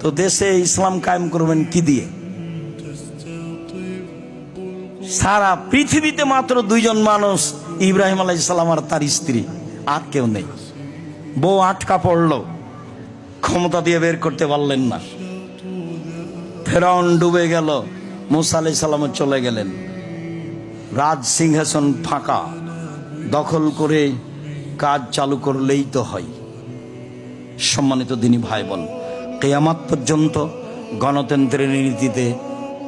তো দেশে ইসলাম কায়েম করবেন কি দিয়ে? সারা পৃথিবীতে মাত্র দুইজন মানুষ ইব্রাহিম আলাই ইসলাম আর তার স্ত্রী, আর কেউ নেই। বউ আটকা পড়ল, ক্ষমতা দিয়ে বের করতে পারলেন না। ফেরাউন ডুবে গেল, মুসা আলাই চলে গেলেন। রাজ সিংহাসন ফাঁকা, দখল করে কাজ চালু করলেই তো হয়। সম্মানিত দিনী ভাই বোন কেয়ামাত পর্যন্ত গণতন্ত্রের নীতিতে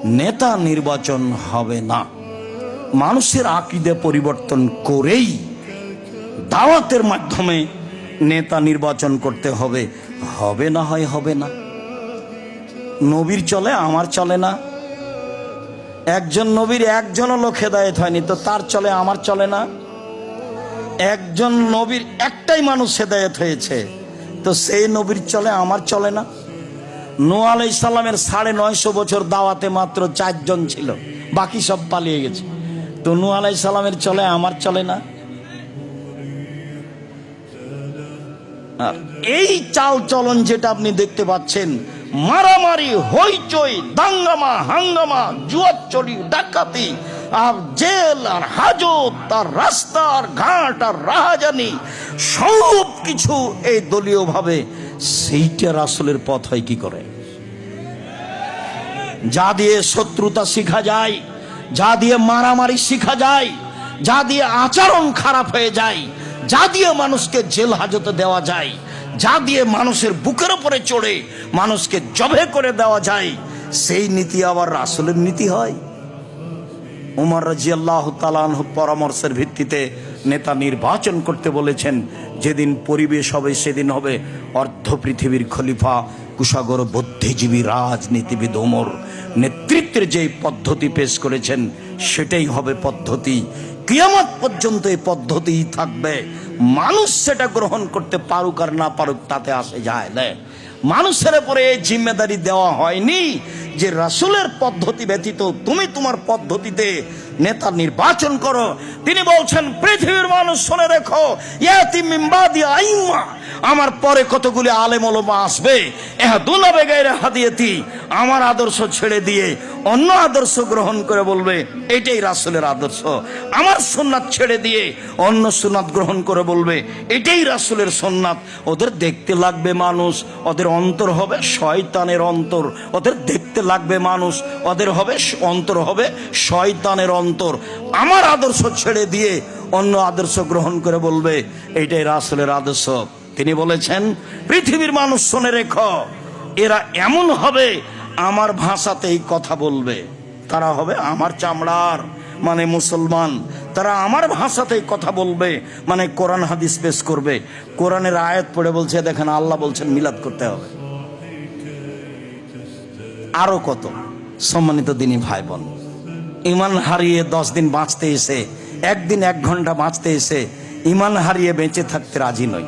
নেতা নির্বাচন হবে না। মানুষের আকিদে পরিবর্তন করেই দাওয়াতের মাধ্যমে নেতা নির্বাচন করতে হবে। হবে না হয় হবে না। নবীর চলে, আমার চলে না। একজন নবীর একজনও লোক হেদায়ত হয়নি, তো তার চলে, আমার চলে না। একজন নবীর একটাই মানুষ হেদায়ত হয়েছে, তো সেই নবীর চলে, আমার চলে না। নো আলাই সাড়ে নয়শো বছর দাওয়াতে মাত্র চারজন ছিল। বাকি সব পালিয়ে গেছে। তো নু আলাই সাল্লামের চলে, আমার চলে না? এই চাল চলন যেটা আপনি দেখতে পাচ্ছেন, মারামারি, হইচই, দাঙ্গামা, হাঙ্গামা জুয়াচড়ি ডাকাতি, আর জেল, আর হাজত, আর রাস্তা, আর ঘাট, আর রাহাজানি, সব কিছু এই দলীয় ভাবে সেইটা রাসুলের পথ হয় কি করে? যা দিয়ে শত্রুতা শিখা যায়, যা দিয়ে মারামারি শিখা যায়, যা দিয়ে আচরণ খারাপ হয়ে যায়, যা দিয়ে মানুষকে জেল হাজতে দেওয়া যায়, যা দিয়ে মানুষের বুকের উপরে চড়ে মানুষকে জবে করে দেওয়া যায়, সেই নীতি আবার রাসুলের নীতি হয়। উমর রাজি আল্লাহ পরামর্শের ভিত্তিতে নেতা নির্বাচন করতে বলেছেন যেদিন পরিবেশ হবে, সেদিন হবে অর্ধ পৃথিবীর খলিফা কুশাগর বুদ্ধিজীবী রাজনীতিবিদ ওমর। নেতৃত্বের যে পদ্ধতি পেশ করেছেন, সেটাই হবে পদ্ধতি। কিয়ামত পর্যন্ত এই পদ্ধতি থাকবে। মানুষ সেটা গ্রহণ করতে পারুক আর না পারুক, তাতে আসে যায় না। মানুষের উপরে এই জিম্মেদারি দেওয়া হয়নি। যে রাসুলের পদ্ধতি ব্যতীত তুমি তোমার পদ্ধতিতে নেতা নির্বাচন করো। তিনি বলছেন, পৃথিবীর মানুষ শুনে রেখো ইয়াতি আমার পরে কতগুলি আলেম আসবে এহা দুলাবে গায়ে হাদিয়েতি আমার আদর্শ ছেড়ে দিয়ে অন্য আদর্শ গ্রহণ করে বলবে, এটাই রাসুলের আদর্শ। আমার সোননাথ ছেড়ে দিয়ে অন্য সোননাথ গ্রহণ করে বলবে, এটাই রাসুলের সোননাথ ওদের দেখতে লাগবে মানুষ, ওদের অন্তর হবে শয়তানের অন্তর। ওদের দেখতে লাগবে মানুষ, ওদের হবে অন্তর হবে শয়তানের অন্তর। আমার আদর্শ ছেড়ে দিয়ে অন্য আদর্শ গ্রহণ করে বলবে এইটাই রাসুলের আদর্শ। তিনি বলেছেন, পৃথিবীর মানুষ শুনে রেখ, এরা এমন হবে, আমার ভাষাতেই কথা বলবে। তারা হবে আমার চামড়ার মানে মুসলমান। তারা আমার ভাষাতেই কথা বলবে মানে কোরআন হাদিস পেশ করবে। কোরআনের আয়াত পড়ে বলছে, দেখেন আল্লাহ বলছেন, মিলাদ করতে হবে। আরও কত? সম্মানিত দিনী ভাই বোন ইমান হারিয়ে দশ দিন বাঁচতে এসে, একদিন এক ঘণ্টা বাঁচতে এসে, ইমান হারিয়ে বেঁচে থাকতে রাজি নয়